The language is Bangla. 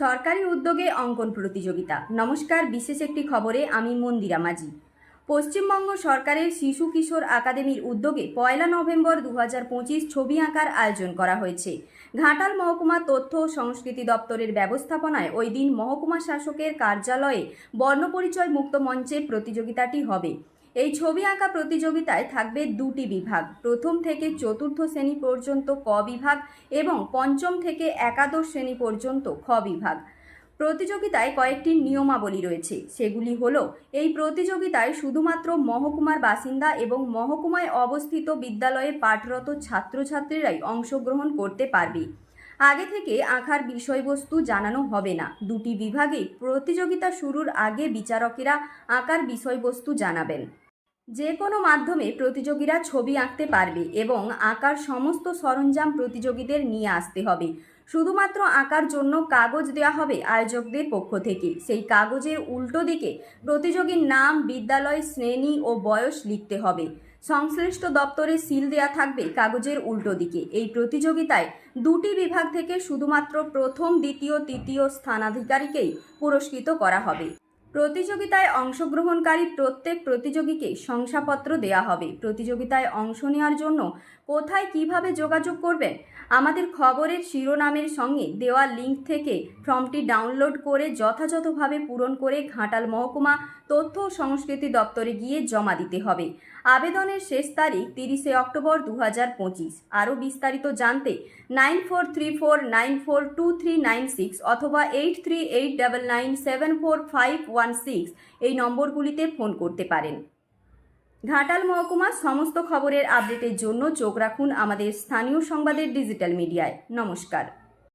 সরকারি উদ্যোগে অঙ্কন প্রতিযোগিতা। নমস্কার, বিশেষ একটি খবরে আমি মন্দিরা মাঝি। পশ্চিমবঙ্গ সরকারের শিশু কিশোর একাডেমির উদ্যোগে পয়লা নভেম্বর দু হাজার পঁচিশ ছবি আঁকার আয়োজন করা হয়েছে। ঘাটাল মহকুমা তথ্য ও সংস্কৃতি দপ্তরের ব্যবস্থাপনায় ওই দিন মহকুমা শাসকের কার্যালয়ে বর্ণপরিচয় মুক্ত মঞ্চে প্রতিযোগিতাটি হবে। এই ছবি আঁকা প্রতিযোগিতায় থাকবে দুটি বিভাগ। প্রথম থেকে চতুর্থ শ্রেণি পর্যন্ত ক বিভাগ এবং পঞ্চম থেকে একাদশ শ্রেণি পর্যন্ত খ বিভাগ। প্রতিযোগিতায় কয়েকটি নিয়মাবলী রয়েছে। সেগুলি হলো, এই প্রতিযোগিতায় শুধুমাত্র মহকুমার বাসিন্দা এবং মহকুমায় অবস্থিত বিদ্যালয়ে পাঠরত ছাত্রছাত্রীরাই অংশগ্রহণ করতে পারবে। আগে থেকে আঁকার বিষয়বস্তু জানানো হবে না। দুটি বিভাগে প্রতিযোগিতা শুরুর আগে বিচারকেরা আঁকার বিষয়বস্তু জানাবেন। যে কোনো মাধ্যমে প্রতিযোগীরা ছবি আঁকতে পারবে এবং আঁকার সমস্ত সরঞ্জাম প্রতিযোগীদের নিয়ে আসতে হবে। শুধুমাত্র আঁকার জন্য কাগজ দেওয়া হবে আয়োজকদের পক্ষ থেকে। সেই কাগজের উল্টো দিকে প্রতিযোগীর নাম, বিদ্যালয়, শ্রেণি ও বয়স লিখতে হবে। সংশ্লিষ্ট দপ্তরে সিল দেয়া থাকবে কাগজের উল্টো দিকে। এই প্রতিযোগিতায় দুটি বিভাগ থেকে শুধুমাত্র প্রথম, দ্বিতীয়, তৃতীয় স্থানাধিকারীকেই পুরস্কৃত করা হবে। প্রতিযোগিতায় অংশগ্রহণকারী প্রত্যেক প্রতিযোগীকে শংসাপত্র দেওয়া হবে। প্রতিযোগিতায় অংশ নেওয়ার জন্য কোথায় কীভাবে যোগাযোগ করবেন? আমাদের খবরের শিরোনামের সঙ্গে দেওয়া লিঙ্ক থেকে ফর্মটি ডাউনলোড করে যথাযথভাবে পূরণ করে ঘাটাল মহকুমা তথ্য ও সংস্কৃতি দপ্তরে গিয়ে জমা দিতে হবে। আবেদনের শেষ তারিখ তিরিশে অক্টোবর দু হাজার পঁচিশ। আরও বিস্তারিত জানতে nine four three four nine four two three nine six অথবা eight three eight double nine seven four five one six এই নম্বরগুলিতে ফোন করতে পারেন। ঘাটাল মহকুমার সমস্ত খবরের আপডেটের জন্য চোখ রাখুন আমাদের স্থানীয় সংবাদের ডিজিটাল মিডিয়ায়। নমস্কার।